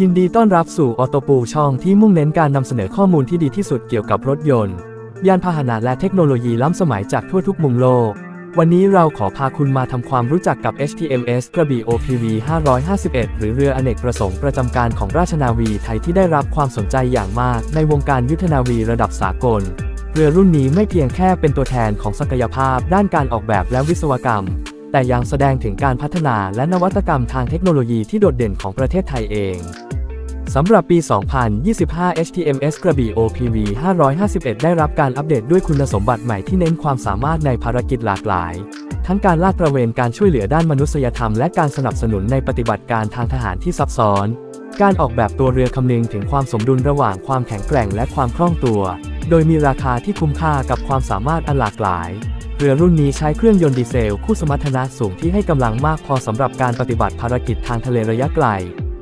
ยินดีต้อนรับสู่ออโตปูช่องที่มุ่งเน้นการนำเสนอข้อมูลที่ดีที่สุดเกี่ยวกับรถยนต์ ยานพาหนะและเทคโนโลยีล้ำสมัยจากทั่วทุกมุมโลก วันนี้เราขอพาคุณมาทำความรู้จักกับ HTMS กระบี่ OPV 551 หรือเรืออเนกประสงค์ประจำการของราชนาวีไทยที่ได้รับความสนใจอย่างมากในวงการยุทธนาวีระดับสากล เรือรุ่นนี้ไม่เพียงแค่เป็นตัวแทนของศักยภาพด้านการออกแบบและวิศวกรรม แต่ยังแสดงถึงการพัฒนาและนวัตกรรมทางเทคโนโลยีที่โดดเด่นของประเทศไทยเอง สำหรับปี 2025 HTMS กระบี่ OPV 551 ได้รับการอัปเดตด้วยคุณสมบัติใหม่ที่เน้นความสามารถในภารกิจหลากหลาย ทั้งการลาดตระเวนการช่วยเหลือด้านมนุษยธรรม และการสนับสนุนในปฏิบัติการทางทหารที่ซับซ้อน การออกแบบตัวเรือคำนึงถึงความสมดุลระหว่างความแข็งแกร่งและความคล่องตัว โดยมีราคาที่คุ้มค่ากับความสามารถอันหลากหลายเรือรุ่นนี้ใช้เครื่องยนต์ดีเซล คู่สมรรถนะสูงที่ให้กำลังมากพอสำหรับการปฏิบัติภารกิจทางทะเลระยะไกล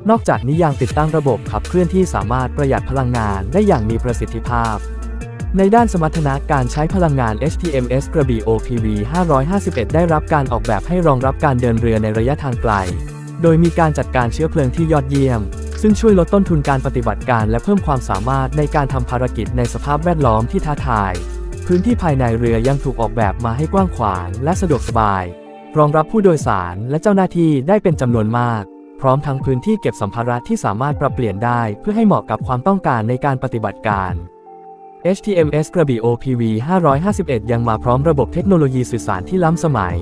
นอกจากนี้ยังติดตั้งระบบขับเคลื่อนที่สามารถประหยัดพลังงานได้อย่างมีประสิทธิภาพ ในด้านสมรรถนะการใช้พลังงาน HTMS กระบี่ OPV 551 ได้รับการออกแบบให้รองรับการเดินเรือในระยะทางไกล โดยมีการจัดการเชื้อเพลิงที่ยอดเยี่ยม ซึ่งช่วยลดต้นทุนการปฏิบัติการและเพิ่มความสามารถในการทำภารกิจในสภาพแวดล้อมที่ท้าทาย พื้นที่ภายในเรือยังถูกออกแบบมาให้กว้างขวางและสะดวกสบาย รองรับผู้โดยสารและเจ้าหน้าที่ได้เป็นจำนวนมาก พร้อมทั้งพื้นที่เก็บสัมภาระที่สามารถปรับเปลี่ยนได้เพื่อให้เหมาะกับความต้องการในการปฏิบัติการ HTMS กระบี่ OPV 551 ยังมาพร้อมระบบเทคโนโลยีสื่อสารที่ล้ำสมัย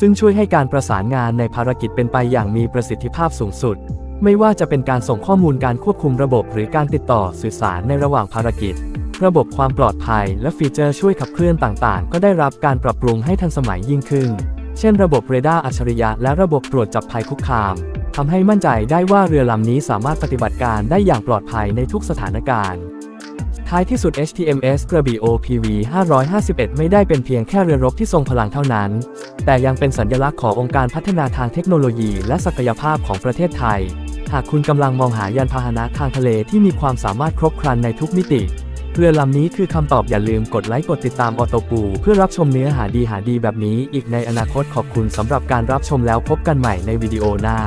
ซึ่งช่วยให้การประสานงานในภารกิจเป็นไปอย่างมีประสิทธิภาพสูงสุด ไม่ว่าจะเป็นการส่งข้อมูลการควบคุมระบบ หรือการติดต่อสื่อสารในระหว่างภารกิจ ระบบความปลอดภัย และฟีเจอร์ช่วยขับเคลื่อนต่างๆ ก็ได้รับการปรับปรุงให้ทันสมัยยิ่งขึ้น เช่น ระบบเรดาร์อัจฉริยะและระบบตรวจจับภัยคุกคาม ทำให้มั่นใจได้ว่าเรือลำนี้สามารถปฏิบัติการได้อย่างปลอดภัยในทุกสถานการณ์ ท้ายที่สุด HTMS กระบี่ OPV 551 ไม่ได้เป็นเพียงแค่เรือรบที่ทรงพลังเท่านั้น แต่ยังเป็นสัญลักษณ์ขององค์การพัฒนาทางเทคโนโลยี และศักยภาพของประเทศไทย หากคุณกำลังมองหายานพาหนะทางทะเลที่มีความสามารถครบครันในทุกมิติเรือลำนี้คือคำตอบอย่าลืมกดไลค์กดติดตามออโตปู เพื่อรับชมเนื้อหาดีหาดีแบบนี้อีกในอนาคตขอบคุณสำหรับการรับชมแล้วพบกันใหม่ในวิดีโอหน้า